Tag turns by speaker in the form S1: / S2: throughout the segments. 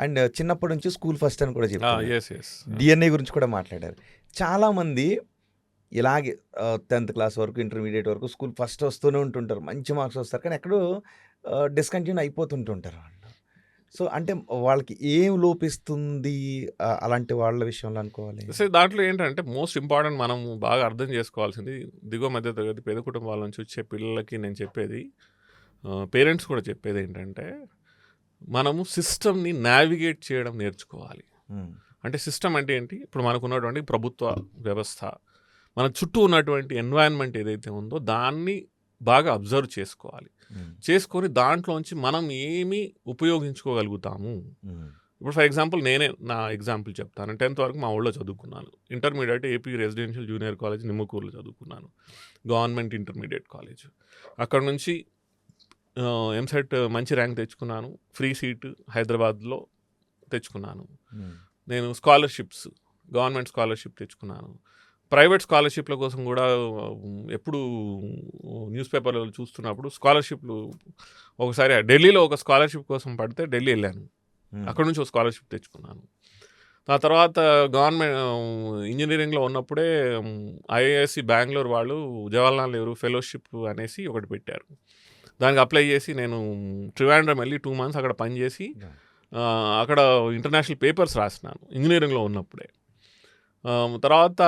S1: And చిన్నప్పటి నుంచి school first అని కూడా చెప్పారు డిఎన్ఏ గురించి కూడా మాట్లాడారు. చాలామంది ఇలాగే టెన్త్ క్లాస్ వరకు ఇంటర్మీడియట్ వరకు స్కూల్ ఫస్ట్ వస్తూనే ఉంటుంటారు. మంచి మార్క్స్ వస్తారు. కానీ ఎక్కడో డిస్కంటిన్యూ అయిపోతుంటుంటారు వాళ్ళు. సో అంటే వాళ్ళకి ఏం లోపిస్తుంది అలాంటి వాళ్ళ విషయంలో అనుకోవాలి?
S2: సో దాంట్లో ఏంటంటే మోస్ట్ ఇంపార్టెంట్ మనం బాగా అర్థం చేసుకోవాల్సింది దిగువ మధ్య తరగతి పేద కుటుంబాల నుంచి వచ్చే పిల్లలకి నేను చెప్పేది పేరెంట్స్ కూడా చెప్పేది ఏంటంటే మనము సిస్టమ్ని నావిగేట్ చేయడం నేర్చుకోవాలి.
S1: ఉమ్,
S2: అంటే సిస్టమ్ అంటే ఏంటి? ఇప్పుడు మనకు ఉన్నటువంటి ప్రభుత్వ వ్యవస్థ మన చుట్టూ ఉన్నటువంటి ఎన్వైరన్మెంట్ ఏదైతే ఉందో దాన్ని బాగా అబ్జర్వ్ చేసుకోవాలి.
S1: ఉమ్,
S2: చేసుకొని దాంట్లోంచి మనం ఏమి ఉపయోగించుకోగలుగుతాము?
S1: ఉమ్,
S2: ఇప్పుడు ఫర్ ఎగ్జాంపుల్ నేనే నా ఎగ్జాంపుల్ చెప్తాను. టెన్త్ వరకు మా ఊళ్ళో చదువుకున్నాను. Intermediate AP residential junior college నిమ్మకూరులో చదువుకున్నాను. Government intermediate college. అక్కడ నుంచి ఎంసెట్ మంచి ర్యాంక్ తెచ్చుకున్నాను. ఫ్రీ సీట్ హైదరాబాద్లో తెచ్చుకున్నాను.
S1: ఉమ్,
S2: నేను స్కాలర్షిప్స్ గవర్నమెంట్ స్కాలర్షిప్ తెచ్చుకున్నాను. ప్రైవేట్ స్కాలర్షిప్ల కోసం కూడా ఎప్పుడు న్యూస్ పేపర్లో చూస్తున్నప్పుడు స్కాలర్షిప్లు ఒకసారి ఢిల్లీలో ఒక స్కాలర్షిప్ కోసం పడితే ఢిల్లీ వెళ్ళాను.
S1: ఉమ్,
S2: అక్కడ నుంచి ఒక స్కాలర్షిప్ తెచ్చుకున్నాను. ఆ తర్వాత గవర్నమెంట్ ఇంజనీరింగ్లో ఉన్నప్పుడే ఐఏఎస్సి బెంగళూరు వాళ్ళు జవహర్లాల్ నెహ్రూ ఫెలోషిప్ అనేసి ఒకటి పెట్టారు. దానికి అప్లై చేసి నేను ట్రివాండ్రం వెళ్ళి టూ మంత్స్ అక్కడ పనిచేసి అక్కడ ఇంటర్నేషనల్ పేపర్స్ రాసినాను ఇంజనీరింగ్లో ఉన్నప్పుడే. తర్వాత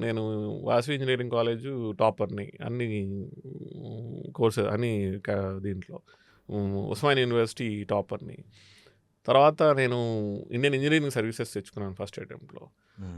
S2: నేను వాసవి ఇంజనీరింగ్ కాలేజ్ టాపర్ని అన్ని కోర్సెస్ అన్ని దీంట్లో ఉస్మాన్ యూనివర్సిటీ టాపర్ని. తర్వాత నేను ఇండియన్ ఇంజనీరింగ్ సర్వీసెస్ తెచ్చుకున్నాను ఫస్ట్ అటెంప్ట్లో.
S1: ఉమ్,